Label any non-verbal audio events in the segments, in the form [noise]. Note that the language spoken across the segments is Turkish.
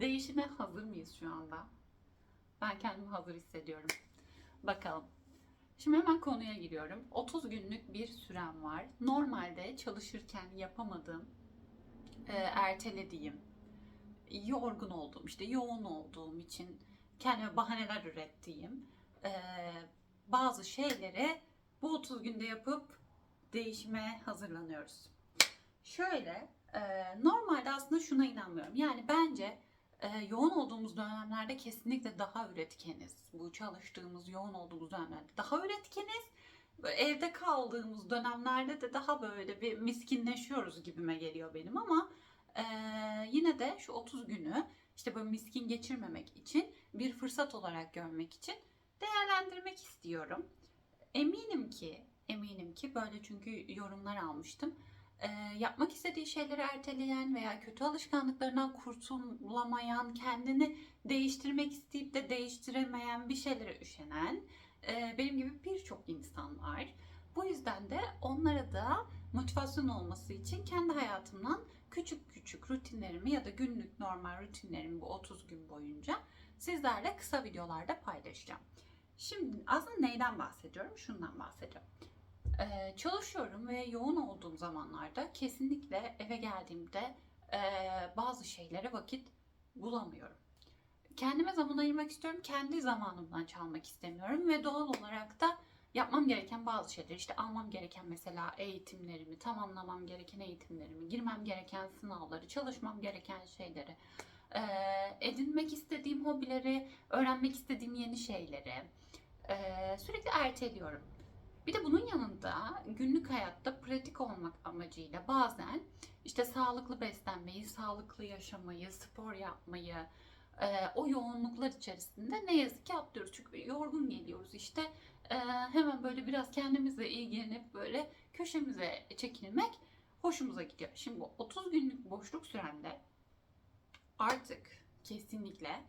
Değişime hazır mıyız şu anda? Ben kendimi hazır hissediyorum. Bakalım. Şimdi hemen konuya giriyorum. 30 günlük bir sürem var. Normalde çalışırken yapamadığım, e, ertelediğim, yorgun olduğum, işte yoğun olduğum için kendime bahaneler ürettiğim e, bazı şeyleri bu 30 günde yapıp değişime hazırlanıyoruz. Şöyle, e, normalde aslında şuna inanmıyorum. Yani bence yoğun olduğumuz dönemlerde kesinlikle daha üretkeniz. Bu çalıştığımız, yoğun olduğumuz dönemlerde daha üretkeniz. Böyle Evde kaldığımız dönemlerde de daha böyle bir miskinleşiyoruz gibime geliyor benim ama e, yine de şu 30 günü işte böyle miskin geçirmemek için bir fırsat olarak görmek için değerlendirmek istiyorum. Eminim ki, eminim ki böyle çünkü yorumlar almıştım. Ee, yapmak istediği şeyleri erteleyen veya kötü alışkanlıklarından kurtulamayan, kendini değiştirmek isteyip de değiştiremeyen bir şeylere üşenen e, benim gibi birçok insan var. Bu yüzden de onlara da motivasyon olması için kendi hayatımdan küçük küçük rutinlerimi ya da günlük normal rutinlerimi bu 30 gün boyunca sizlerle kısa videolarda paylaşacağım. Şimdi aslında neyden bahsediyorum? Şundan bahsedeceğim. Ee, çalışıyorum ve yoğun olduğum zamanlarda kesinlikle eve geldiğimde e, bazı şeylere vakit bulamıyorum. Kendime zaman ayırmak istiyorum. Kendi zamanımdan çalmak istemiyorum ve doğal olarak da yapmam gereken bazı şeyler işte almam gereken mesela eğitimlerimi, tamamlamam gereken eğitimlerimi, girmem gereken sınavları, çalışmam gereken şeyleri, e, edinmek istediğim hobileri, öğrenmek istediğim yeni şeyleri e, sürekli erteliyorum. Bir de bunun yanında günlük hayatta pratik olmak amacıyla bazen işte sağlıklı beslenmeyi, sağlıklı yaşamayı, spor yapmayı, e, o yoğunluklar içerisinde ne yazık ki atlıyoruz. Çünkü yorgun geliyoruz işte e, hemen böyle biraz kendimizle ilgilenip böyle köşemize çekilmek hoşumuza gidiyor. Şimdi bu 30 günlük boşluk süremde artık kesinlikle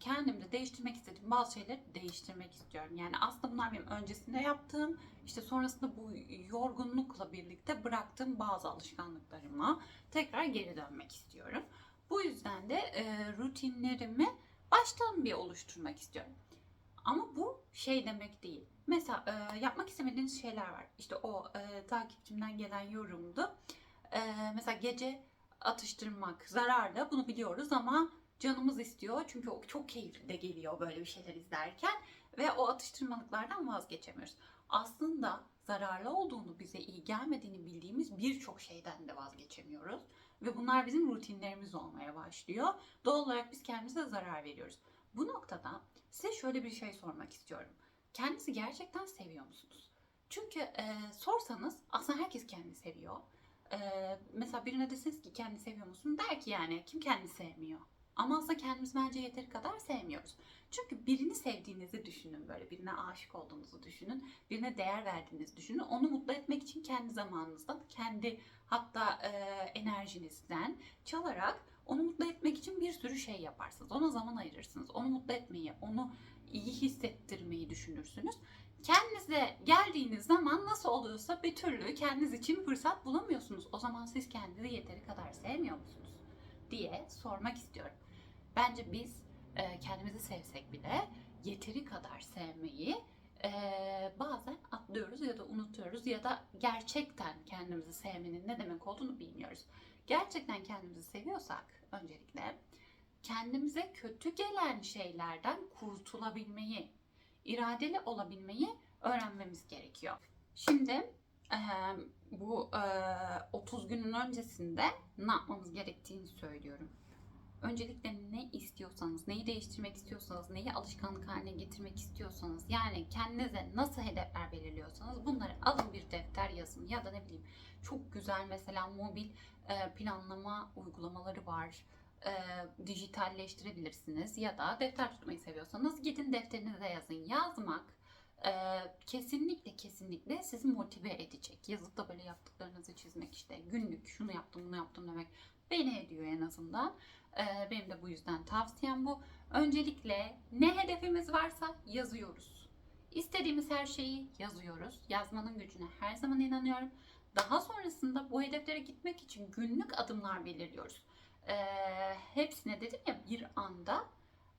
kendimde değiştirmek istediğim bazı şeyleri değiştirmek istiyorum. Yani aslında bunlar benim öncesinde yaptığım, işte sonrasında bu yorgunlukla birlikte bıraktığım bazı alışkanlıklarıma tekrar geri dönmek istiyorum. Bu yüzden de e, rutinlerimi baştan bir oluşturmak istiyorum. Ama bu şey demek değil. Mesela e, yapmak istemediğiniz şeyler var. İşte o e, takipçimden gelen yorumdu. E, mesela gece atıştırmak zararlı bunu biliyoruz ama canımız istiyor. Çünkü o çok keyifli de geliyor böyle bir şeyler izlerken ve o atıştırmalıklardan vazgeçemiyoruz. Aslında zararlı olduğunu, bize iyi gelmediğini bildiğimiz birçok şeyden de vazgeçemiyoruz. Ve bunlar bizim rutinlerimiz olmaya başlıyor. Doğal olarak biz kendimize zarar veriyoruz. Bu noktada size şöyle bir şey sormak istiyorum. Kendinizi gerçekten seviyor musunuz? Çünkü e, sorsanız aslında herkes kendini seviyor. E, mesela birine deseniz ki kendini seviyor musun? Der ki yani kim kendini sevmiyor? Ama aslında kendimiz bence yeteri kadar sevmiyoruz. Çünkü birini sevdiğinizi düşünün böyle birine aşık olduğunuzu düşünün. Birine değer verdiğinizi düşünün. Onu mutlu etmek için kendi zamanınızdan, kendi hatta e, enerjinizden çalarak onu mutlu etmek için bir sürü şey yaparsınız. Ona zaman ayırırsınız. Onu mutlu etmeyi, onu iyi hissettirmeyi düşünürsünüz. Kendinize geldiğiniz zaman nasıl oluyorsa bir türlü kendiniz için fırsat bulamıyorsunuz. O zaman siz kendinizi yeteri kadar sevmiyor musunuz? diye sormak istiyorum. Bence biz e, kendimizi sevsek bile yeteri kadar sevmeyi e, bazen atlıyoruz ya da unutuyoruz ya da gerçekten kendimizi sevmenin ne demek olduğunu bilmiyoruz. Gerçekten kendimizi seviyorsak öncelikle kendimize kötü gelen şeylerden kurtulabilmeyi, iradeli olabilmeyi öğrenmemiz gerekiyor. Şimdi e, bu e, 30 günün öncesinde ne yapmamız gerektiğini söylüyorum. Öncelikle ne istiyorsanız, neyi değiştirmek istiyorsanız, neyi alışkanlık haline getirmek istiyorsanız, yani kendinize nasıl hedefler belirliyorsanız bunları alın bir defter yazın ya da ne bileyim çok güzel mesela mobil e, planlama uygulamaları var. E, dijitalleştirebilirsiniz ya da defter tutmayı seviyorsanız gidin defterinize yazın. Yazmak e, kesinlikle kesinlikle sizi motive edecek. Yazıp da böyle yaptıklarınızı çizmek işte günlük şunu yaptım bunu yaptım demek beni ediyor en azından. E, benim de bu yüzden tavsiyem bu. Öncelikle ne hedefimiz varsa yazıyoruz. İstediğimiz her şeyi yazıyoruz. Yazmanın gücüne her zaman inanıyorum. Daha sonrasında bu hedeflere gitmek için günlük adımlar belirliyoruz. e, hepsine dedim ya bir anda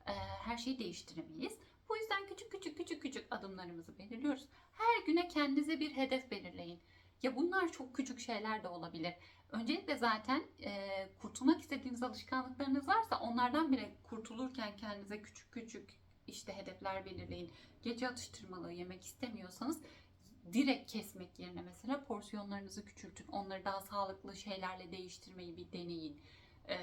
e, her şeyi değiştiremeyiz. Bu yüzden küçük küçük küçük küçük adımlarımızı belirliyoruz. Her güne kendinize bir hedef belirleyin. Ya bunlar çok küçük şeyler de olabilir. Öncelikle zaten e, kurtulmak istediğiniz alışkanlıklarınız varsa onlardan bile kurtulurken kendinize küçük küçük işte hedefler belirleyin. Gece atıştırmalığı yemek istemiyorsanız direkt kesmek yerine mesela porsiyonlarınızı küçültün. Onları daha sağlıklı şeylerle değiştirmeyi bir deneyin. E,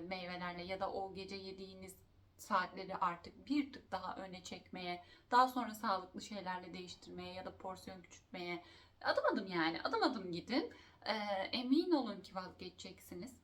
meyvelerle ya da o gece yediğiniz saatleri artık bir tık daha öne çekmeye, daha sonra sağlıklı şeylerle değiştirmeye ya da porsiyon küçültmeye adım adım yani adım adım gidin. Ee, emin olun ki vazgeçeceksiniz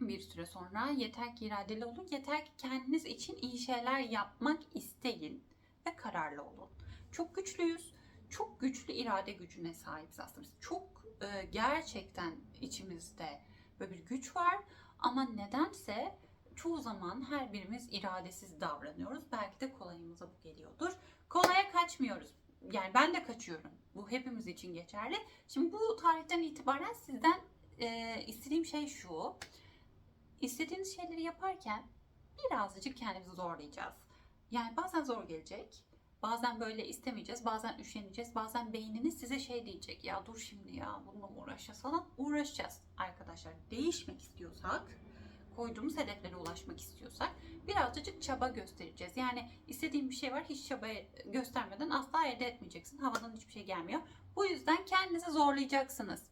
bir süre sonra. Yeter ki iradeli olun, yeter ki kendiniz için iyi şeyler yapmak isteyin ve kararlı olun. Çok güçlüyüz, çok güçlü irade gücüne sahibiz aslında. Çok e, gerçekten içimizde böyle bir güç var ama nedense çoğu zaman her birimiz iradesiz davranıyoruz. Belki de kolayımıza bu geliyordur. Kolaya kaçmıyoruz. Yani ben de kaçıyorum. Bu hepimiz için geçerli. Şimdi bu tarihten itibaren sizden e, istediğim şey şu. İstediğiniz şeyleri yaparken birazcık kendimizi zorlayacağız. Yani bazen zor gelecek. Bazen böyle istemeyeceğiz. Bazen üşeneceğiz. Bazen beyniniz size şey diyecek. Ya dur şimdi ya bununla mı uğraşacağız falan. Uğraşacağız arkadaşlar. Değişmek istiyorsak koyduğumuz hedeflere ulaşmak istiyorsak birazcık çaba göstereceğiz. Yani istediğin bir şey var hiç çaba göstermeden asla elde etmeyeceksin. Havadan hiçbir şey gelmiyor. Bu yüzden kendinizi zorlayacaksınız.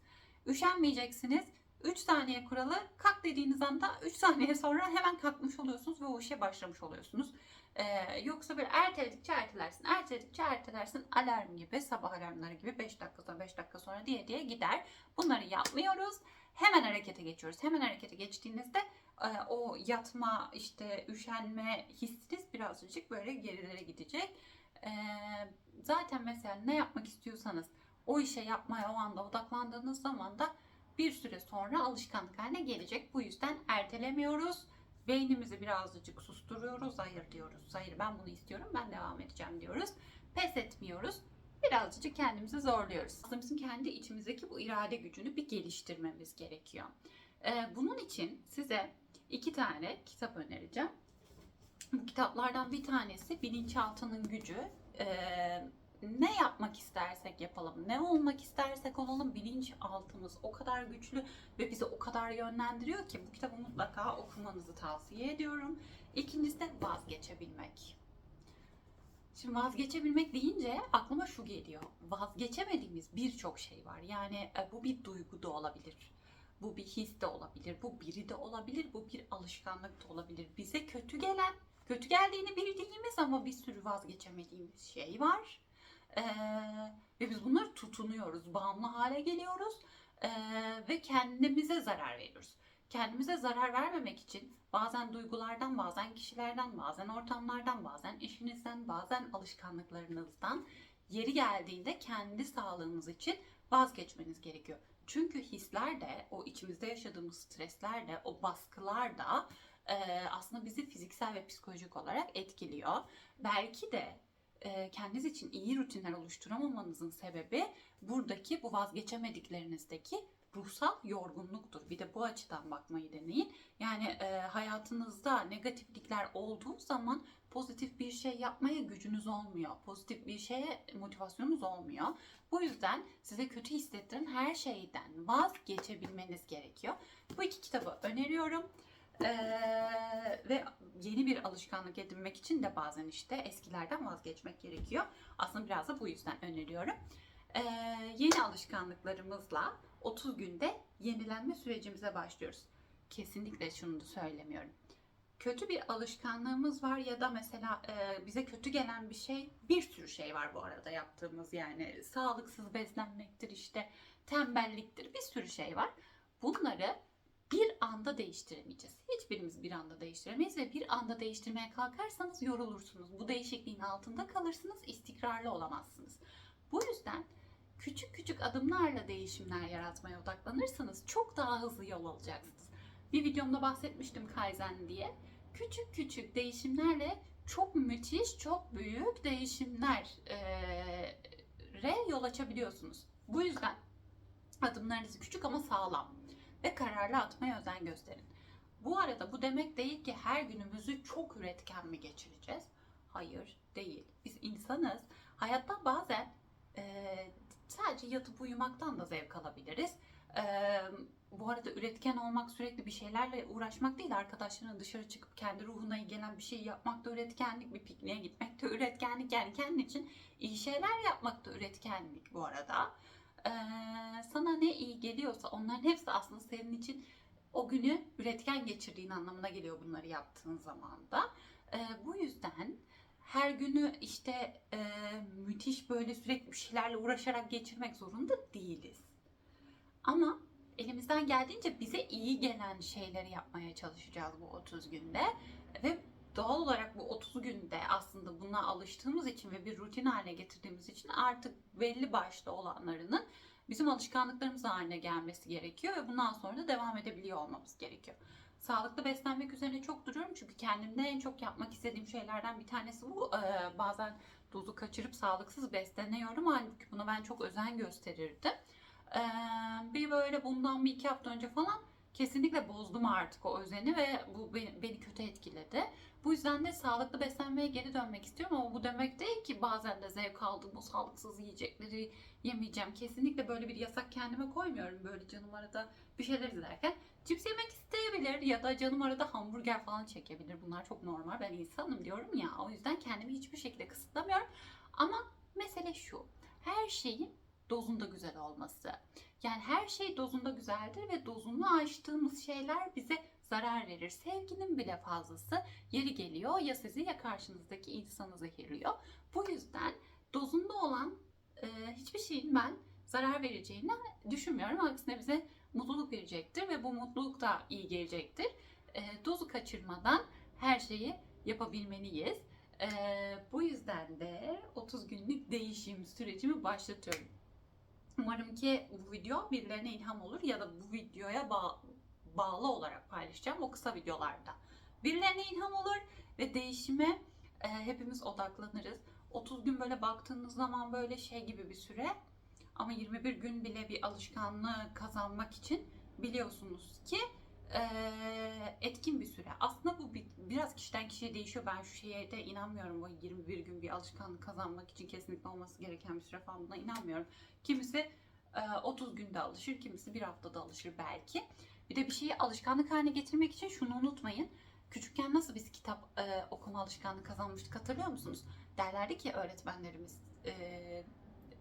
Üşenmeyeceksiniz. 3 saniye kuralı kalk dediğiniz anda 3 saniye sonra hemen kalkmış oluyorsunuz ve o işe başlamış oluyorsunuz. Ee, yoksa böyle erteledikçe ertelersin, erteledikçe ertelersin alarm gibi, sabah alarmları gibi 5 dakika sonra 5 dakika sonra diye diye gider. Bunları yapmıyoruz. Hemen harekete geçiyoruz. Hemen harekete geçtiğinizde e, o yatma, işte üşenme hissiniz birazcık böyle gerilere gidecek. E, zaten mesela ne yapmak istiyorsanız o işe yapmaya o anda odaklandığınız zaman da bir süre sonra alışkanlık haline gelecek. Bu yüzden ertelemiyoruz. Beynimizi birazcık susturuyoruz. Hayır diyoruz. Hayır ben bunu istiyorum. Ben devam edeceğim diyoruz. Pes etmiyoruz. Birazcık kendimizi zorluyoruz. Aslında bizim kendi içimizdeki bu irade gücünü bir geliştirmemiz gerekiyor. Ee, bunun için size iki tane kitap önereceğim. Bu kitaplardan bir tanesi Bilinçaltının Gücü. Ne yapmak istersek yapalım, ne olmak istersek olalım bilinçaltımız o kadar güçlü ve bizi o kadar yönlendiriyor ki bu kitabı mutlaka okumanızı tavsiye ediyorum. İkincisi de vazgeçebilmek. Şimdi vazgeçebilmek deyince aklıma şu geliyor. Vazgeçemediğimiz birçok şey var. Yani e, bu bir duygu da olabilir. Bu bir his de olabilir. Bu biri de olabilir. Bu bir alışkanlık da olabilir. Bize kötü gelen, kötü geldiğini bildiğimiz ama bir sürü vazgeçemediğimiz şey var. Ve biz bunları tutunuyoruz. Bağımlı hale geliyoruz. Ee, ve kendimize zarar veriyoruz. Kendimize zarar vermemek için bazen duygulardan, bazen kişilerden, bazen ortamlardan, bazen işinizden, bazen alışkanlıklarınızdan yeri geldiğinde kendi sağlığınız için vazgeçmeniz gerekiyor. Çünkü hisler de, o içimizde yaşadığımız stresler de, o baskılar da e, aslında bizi fiziksel ve psikolojik olarak etkiliyor. Belki de e, kendiniz için iyi rutinler oluşturamamanızın sebebi buradaki bu vazgeçemediklerinizdeki ruhsal yorgunluktur. Bir de bu açıdan bakmayı deneyin. Yani e, hayatınızda negatiflikler olduğu zaman pozitif bir şey yapmaya gücünüz olmuyor. Pozitif bir şeye motivasyonunuz olmuyor. Bu yüzden size kötü hissettiren her şeyden vazgeçebilmeniz gerekiyor. Bu iki kitabı öneriyorum. Ve yeni bir alışkanlık edinmek için de bazen işte eskilerden vazgeçmek gerekiyor. Aslında biraz da bu yüzden öneriyorum. Ee, yeni alışkanlıklarımızla 30 günde yenilenme sürecimize başlıyoruz. Kesinlikle şunu da söylemiyorum. Kötü bir alışkanlığımız var ya da mesela e, bize kötü gelen bir şey, bir sürü şey var bu arada yaptığımız yani sağlıksız beslenmektir işte tembelliktir bir sürü şey var. Bunları bir anda değiştiremeyeceğiz. Hiçbirimiz bir anda değiştiremeyiz ve bir anda değiştirmeye kalkarsanız yorulursunuz. Bu değişikliğin altında kalırsınız, istikrarlı olamazsınız. Bu yüzden küçük küçük adımlarla değişimler yaratmaya odaklanırsanız çok daha hızlı yol alacaksınız. Bir videomda bahsetmiştim Kaizen diye. Küçük küçük değişimlerle çok müthiş, çok büyük değişimlere yol açabiliyorsunuz. Bu yüzden adımlarınız küçük ama sağlam ve kararlı atmaya özen gösterin. Bu arada bu demek değil ki her günümüzü çok üretken mi geçireceğiz? Hayır, değil. Biz insanız. Hayatta bazen e, sadece yatıp uyumaktan da zevk alabiliriz. E, bu arada üretken olmak sürekli bir şeylerle uğraşmak değil. Arkadaşlarına dışarı çıkıp kendi ruhuna gelen bir şey yapmak da üretkenlik. Bir pikniğe gitmek de [laughs] üretkenlik. Yani kendin için iyi şeyler yapmak da üretkenlik bu arada. Sana ne iyi geliyorsa onların hepsi aslında senin için o günü üretken geçirdiğin anlamına geliyor bunları yaptığın zaman da. Bu yüzden her günü işte müthiş böyle sürekli bir şeylerle uğraşarak geçirmek zorunda değiliz. Ama elimizden geldiğince bize iyi gelen şeyleri yapmaya çalışacağız bu 30 günde. Ve doğal olarak bu 30 günde aslında buna alıştığımız için ve bir rutin haline getirdiğimiz için artık belli başlı olanlarının bizim alışkanlıklarımız haline gelmesi gerekiyor ve bundan sonra da devam edebiliyor olmamız gerekiyor. Sağlıklı beslenmek üzerine çok duruyorum çünkü kendimde en çok yapmak istediğim şeylerden bir tanesi bu. Ee, bazen dozu kaçırıp sağlıksız besleniyorum halbuki buna ben çok özen gösterirdim. Ee, bir böyle bundan bir iki hafta önce falan kesinlikle bozdum artık o özeni ve bu beni, kötü etkiledi. Bu yüzden de sağlıklı beslenmeye geri dönmek istiyorum ama bu demek değil ki bazen de zevk aldığım o sağlıksız yiyecekleri yemeyeceğim. Kesinlikle böyle bir yasak kendime koymuyorum. Böyle canım arada bir şeyler izlerken cips yemek isteyebilir ya da canım arada hamburger falan çekebilir. Bunlar çok normal. Ben insanım diyorum ya. O yüzden kendimi hiçbir şekilde kısıtlamıyorum. Ama mesele şu. Her şeyin dozunda güzel olması. Yani her şey dozunda güzeldir ve dozunu aştığımız şeyler bize zarar verir. Sevginin bile fazlası yeri geliyor ya sizi ya karşınızdaki insanı zehirliyor. Bu yüzden dozunda olan e, hiçbir şeyin ben zarar vereceğini düşünmüyorum. Aksine bize mutluluk verecektir ve bu mutluluk da iyi gelecektir. E, dozu kaçırmadan her şeyi yapabilmeliyiz. E, bu yüzden de 30 günlük değişim sürecimi başlatıyorum. Umarım ki bu video birilerine ilham olur ya da bu videoya ba- bağlı olarak paylaşacağım o kısa videolarda. Birilerine ilham olur ve değişime e, hepimiz odaklanırız. 30 gün böyle baktığınız zaman böyle şey gibi bir süre ama 21 gün bile bir alışkanlığı kazanmak için biliyorsunuz ki etkin bir süre. Aslında bu bir, biraz kişiden kişiye değişiyor. Ben şu şeye de inanmıyorum. Bu 21 gün bir alışkanlık kazanmak için kesinlikle olması gereken bir süre falan buna inanmıyorum. Kimisi e, 30 günde alışır, kimisi bir haftada alışır belki. Bir de bir şeyi alışkanlık haline getirmek için şunu unutmayın. Küçükken nasıl biz kitap e, okuma alışkanlığı kazanmıştık hatırlıyor musunuz? Derlerdi ki öğretmenlerimiz e,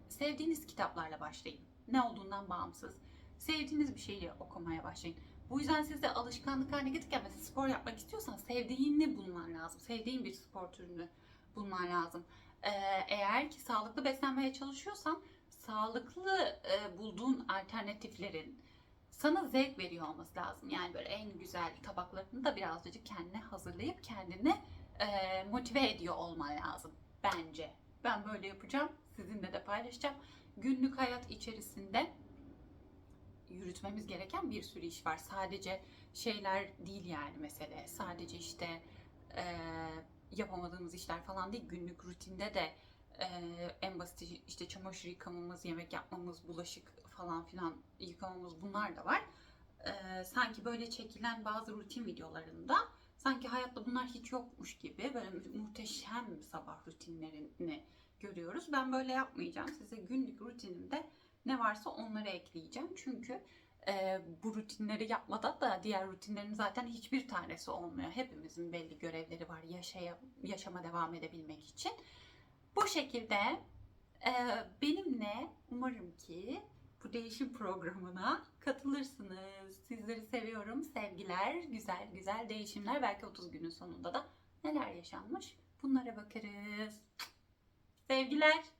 sevdiğiniz kitaplarla başlayın. Ne olduğundan bağımsız. Sevdiğiniz bir şeyi okumaya başlayın. Bu yüzden siz de alışkanlık haline getirirken mesela spor yapmak istiyorsan sevdiğini bulman lazım. Sevdiğin bir spor türünü bulman lazım. Ee, eğer ki sağlıklı beslenmeye çalışıyorsan sağlıklı e, bulduğun alternatiflerin sana zevk veriyor olması lazım. Yani böyle en güzel tabaklarını da birazcık kendine hazırlayıp kendini e, motive ediyor olman lazım bence. Ben böyle yapacağım. Sizinle de paylaşacağım. Günlük hayat içerisinde yürütmemiz gereken bir sürü iş var. Sadece şeyler değil yani mesele. Sadece işte e, yapamadığımız işler falan değil. Günlük rutinde de e, en basit işte çamaşır yıkamamız, yemek yapmamız, bulaşık falan filan yıkamamız bunlar da var. E, sanki böyle çekilen bazı rutin videolarında sanki hayatta bunlar hiç yokmuş gibi böyle muhteşem sabah rutinlerini görüyoruz. Ben böyle yapmayacağım. Size günlük rutinimde ne varsa onları ekleyeceğim. Çünkü e, bu rutinleri yapmadan da diğer rutinlerin zaten hiçbir tanesi olmuyor. Hepimizin belli görevleri var yaşaya, yaşama devam edebilmek için. Bu şekilde e, benimle umarım ki bu değişim programına katılırsınız. Sizleri seviyorum. Sevgiler, güzel güzel değişimler. Belki 30 günün sonunda da neler yaşanmış bunlara bakarız. Sevgiler.